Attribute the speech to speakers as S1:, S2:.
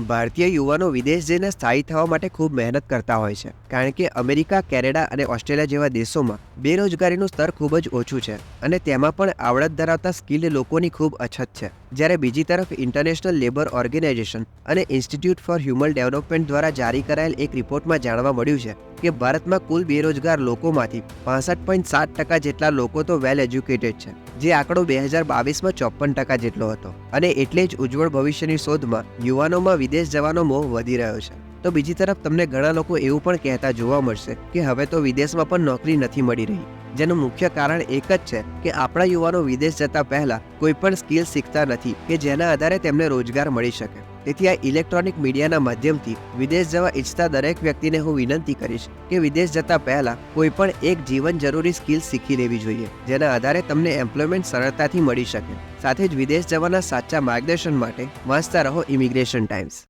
S1: ભારતીય યુવાનો વિદેશ જઈને સ્થાયી થવા માટે ખૂબ મહેનત કરતા હોય છે. કારણ કે અમેરિકા, કેનેડા અને ઓસ્ટ્રેલિયા જેવા દેશોમાં બેરોજગારીનું સ્તર ખૂબ જ ઓછું છે અને તેમાં પણ આવડત ધરાવતા સ્કિલ્ડ લોકોની ખૂબ અછત છે. જ્યારે બીજી તરફ ઇન્ટરનેશનલ લેબર ઓર્ગેનાઇઝેશન અને ઇન્સ્ટિટ્યૂટ ફોર હ્યુમન ડેવલપમેન્ટ દ્વારા જારી કરાયેલ એક રિપોર્ટમાં જાણવા મળ્યું છે કે ભારતમાં કુલ બેરોજગાર લોકોમાંથી પાસઠ પોઈન્ટ સાત ટકા જેટલા લોકો તો વેલ એજ્યુકેટેડ છે, જે આંકડો બે હજાર બાવીસમાં ચોપન ટકા જેટલો હતો. અને એટલે જ ઉજ્જવળ ભવિષ્યની શોધમાં યુવાનોમાં વિદેશ જવાનો મોહ વધી રહ્યો છે. તો બીજી તરફ તમને ઘણા લોકો એવું પણ કહેતા જોવા મળશે કે હવે તો વિદેશમાં પણ નોકરી નથી મળી રહી. જેનું મુખ્ય કારણ એક જ છે કે આપણા યુવાનો વિદેશ જતા પહેલા કોઈ પણ સ્કિલ શીખતા નથી કે જેના આધારે તેમને રોજગાર મળી શકે. તેથી આ ઇલેક્ટ્રોનિક મીડિયાના માધ્યમથી વિદેશ જવા ઈચ્છતા દરેક વ્યક્તિને હું વિનંતી કરીશ કે વિદેશ જતા પહેલા કોઈ પણ એક જીવન જરૂરી સ્કિલ શીખી લેવી જોઈએ, જેના આધારે તમને એમ્પ્લોયમેન્ટ સરળતાથી મળી શકે. સાથે જ વિદેશ જવાના સાચા માર્ગદર્શન માટે વાંચતા રહો ઇમિગ્રેશન ટાઈમ્સ